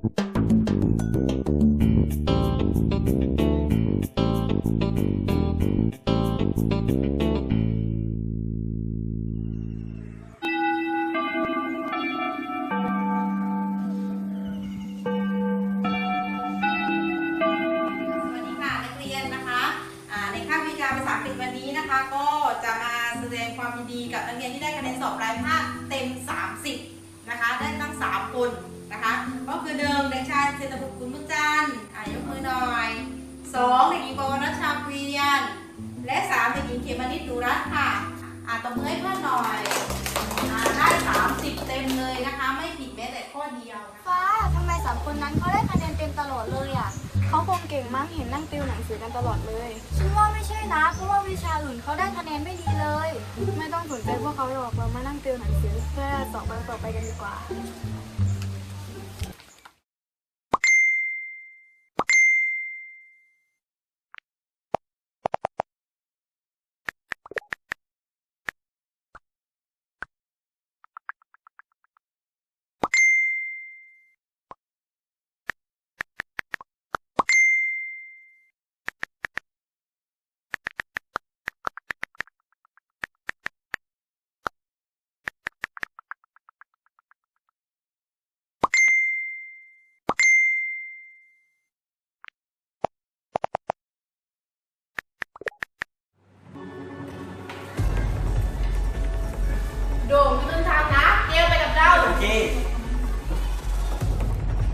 สวัสดีค่ะนักเรียนนะคะอ่าในคาบวิชาภาษาอังกฤษวันนี้นะคะก็จะมาแสดงความดีกับนักเรียนที่ได้คะแนนสอบปลายภาคเต็ม 30 นะคะ ได้ทั้ง 3 คนนะคะ ก็คือเด็กชายเศรษฐบุตรคุณมุจจันทร์อ่ายกมือหน่อยสองเด็กหญิงปวรรณชาเวียน และสามเด็กหญิงเขมนิดดูรัตค่ะอ่าตบมือให้เพื่อนหน่อยอ่าได้30เต็มเลยนะคะ ไม่ผิดแม้แต่ข้อเดียวนะคะฟ้าทำไมสามคนนั้นเขาได้คะแนนเต็มตลอดเลยอะเขาคงเก่งมั้งเห็นนั่งติวหนังสือกันตลอดเลยฉันว่าไม่ใช่นะเพราะว่าวิชาอื่นเขาได้คะแนนไม่ดีเลย ไม่ต้องสนใจพวกเขาหรอกเรามานั่งติวหนังสือเพื่อสอบวันต่อไปกันดีกว่า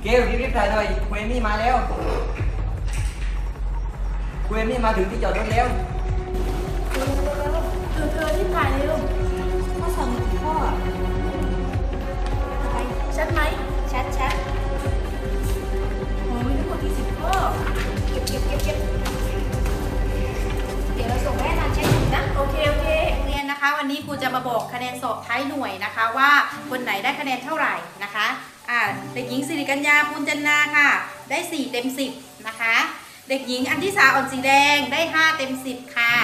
เกลรีบๆถ่ายหน่อยคุยมี่มาแล้วคุยมี่มาถึงที่จอดรถแล้วเธอเธอที่ถ่ายเร็วข้อสองข้อไปชัดไหมชัดชัดโอ้ยทั้งหมดที่สิบข้อเก็บเก็บเก็บเก็บเดี๋ยวเราส่งให้อาจารย์เช็คดูนะโอเคโอเคเรียนนะคะ วันนี้ครูจะมาบอกคะแนนสอบท้ายหน่วยนะคะ ว่าคนไหนได้คะแนนเท่าไหร่นะคะ อ่าเด็กหญิงสิริกัญญาภูลจันนาค่ะ ได้ 4 เต็ม 10 นะคะ เด็กหญิงอันทิสาอ่อนสีแดงได้ 5 เต็ม 10 ค่ะ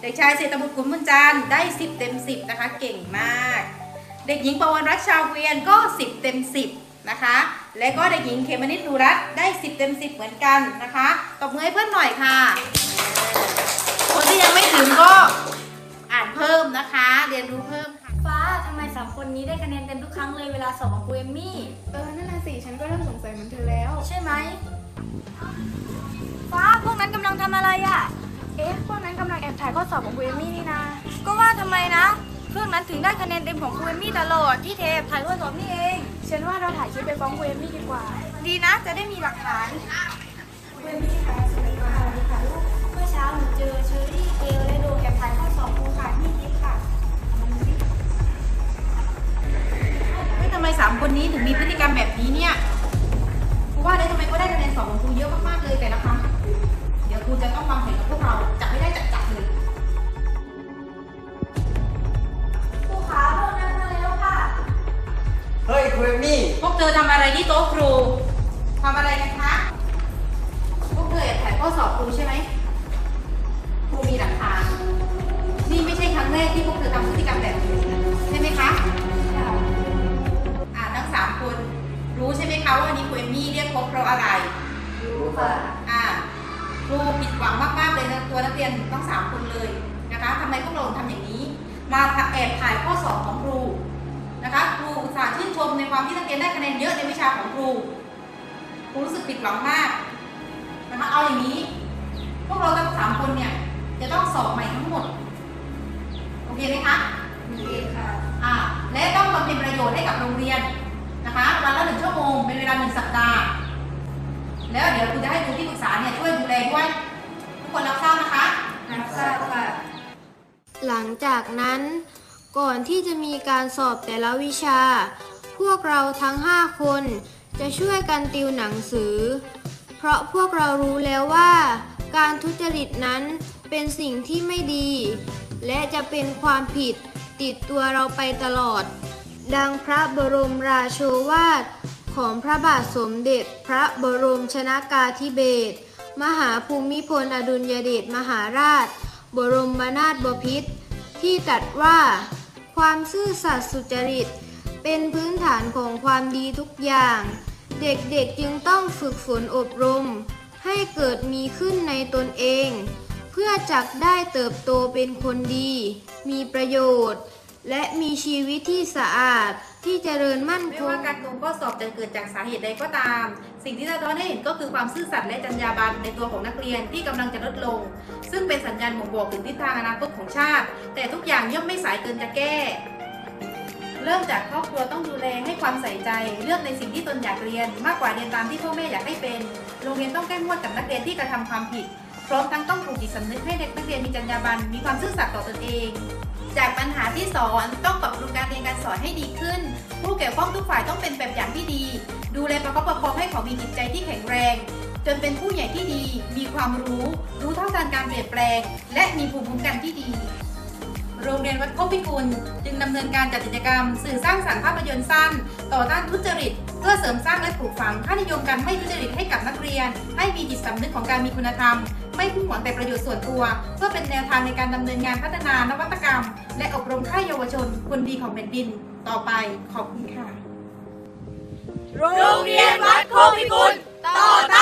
เด็กชายเศรษฐบุตรขุนบุญจันทร์ได้ 10 เต็ม 10 นะคะ เก่งมาก เด็กหญิงปวรรณรัชชาวเวียนก็ 10 เต็ม 10 นะคะ และก็เด็กหญิงเขมนิดดูรัตได้ 10 เต็ม 10 เหมือนกันนะคะ ตบมือให้เพื่อนหน่อยค่ะ ได้คะแนนเต็มทุกครั้งเลยเวลาสอบของครูเอมมี่ เออ นั่นน่ะสิ ฉันก็เริ่มสงสัยเหมือนเธอแล้ว ใช่ไหม ฟ้าพวกนั้นกำลังทำอะไรอะ เอ๊ะ พวกนั้นกำลังแอบถ่ายข้อสอบของครูเอมมี่นี่นะก็ว่าทำไมนะพวกนั้นถึงได้คะแนนเต็มของครูเอมมี่ตลอดที่เทปถ่ายข้อสอบนี่เอง ฉันว่าเราถ่ายคลิปไปฟ้องครูเอมมี่ดีกว่า ดีนะ จะได้มีหลักฐาน สามคนนี้ถึงมีพฤติกรรมแบบนี้เนี่ยครูว่าได้ทำไมก็ได้คะแนนสอบของครูเยอะมากๆเลยแต่ละครั้งเดี๋ยวครูจะต้องวางแผนกับพวกเราจะไม่ได้จัดๆเลยครูขาพวกนั้นมาแล้วค่ะ เฮ้ยคุยมี่พวกเธอทำอะไรที่โต๊ะครูทำอะไรกันคะพวกเธอแอบถ่ายข้อสอบครูใช่ไหมครูมีหลักฐานนี่ไม่ใช่ครั้งแรกที่พวกเธอทำพฤติกรรมแบบนี้ใช่ไหมคะ หวังมากๆเลยนะตัวนักเรียนทั้งสามคนเลยนะคะทำไมพวกเราทำอย่างนี้ มาแอบถ่ายข้อสอบของครูนะคะครูอุตส่าห์ชื่นชมในความที่นักเรียนได้คะแนนเยอะในวิชาของครูครูรู้สึกผิดหวังมากนะคะเอาอย่างนี้ พวกเราทั้งสามคนเนี่ยจะต้องสอบใหม่ทั้งหมดโอเคไหมคะมีค่ะอ่าและต้องบำเพ็ญประโยชน์ให้กับโรงเรียนนะคะวันละหนึ่งชั่วโมงเป็นเวลาหนึ่งสัปดาห์ แล้วเดี๋ยว จากนั้น ก่อนที่จะมีการสอบแต่ละวิชา พวกเราทั้ง 5 คนจะช่วยกันติวหนังสือ เพราะพวกเรารู้แล้วว่า การทุจริตนั้นเป็นสิ่งที่ไม่ดี และจะเป็นความผิดติดตัวเราไปตลอด ดังพระบรมราโชวาทของพระบาทสมเด็จพระบรมชนากาธิเบศรมหาภูมิพลอดุลยเดชมหาราช บรมนาถบพิตร ที่ตัดว่า ความซื่อสัตย์สุจริต เป็นพื้นฐานของความดีทุกอย่าง เด็กๆจึงต้องฝึกฝนอบรม ให้เกิดมีขึ้นในตนเอง เพื่อจักได้เติบโตเป็นคนดี มีประโยชน์ และมีชีวิตที่สะอาดที่เจริญมั่นคง ไม่ว่าการโกงข้อสอบจะเกิดจากสาเหตุใดก็ตาม สิ่งที่สะท้อนให้เห็นก็คือความซื่อสัตย์และจรรยาบรรณในตัวของนักเรียนที่กำลังจะลดลง ซึ่งเป็นสัญญาณบ่งบอกถึงทิศทางอนาคตของชาติ แต่ทุกอย่างย่อมไม่สายเกินจะแก้ เริ่มจากครอบครัวต้องดูแลให้ความใส่ใจ เลือกในสิ่งที่ตนอยากเรียน มากกว่าเรียนตามที่พ่อแม่อยากให้เป็น โรงเรียนต้องเข้งวดกับนักเรียนที่กระทำความผิด พร้อมทั้งต้องปลูกจิตสำนึกให้เด็กนักเรียนมีจรรยาบรรณมีความซื่อสัตย์ต่อตนเอง จากปัญหาที่สอนต้องปรับปรุงการเรียนการสอนให้ดีขึ้น ผู้เกี่ยวข้องทุกฝ่ายต้องเป็นแบบอย่างที่ดี ดูแลประคับประคองให้เขามีจิตใจที่แข็งแรง จนเป็นผู้ใหญ่ที่ดี มีความรู้ รู้เท่าทันการเปลี่ยนแปลง และมีภูมิคุ้มกันที่ดี โรงเรียนวัดโคกพิกุลจึงดำเนินการจัดกิจกรรม สื่อสร้างสรรค์ภาพยนตร์สั้น ต่อต้านทุจริต เพื่อเสริมสร้างและปลูกฝังค่านิยมการไม่ทุจริตให้กับนักเรียน ให้มีจิตสำนึกของการมีคุณธรรม ไม่พุ่งหวังแต่ประโยชน์ส่วนตัว เพื่อเป็นแนวทางในการดำเนินงานพัฒนานวัตกรรม และอบรมค่ายเยาวชนคนดีของแผ่นดิน ต่อไปขอบคุณค่ะ โรงเรียนวัดโคกพิกุลต่อต้าน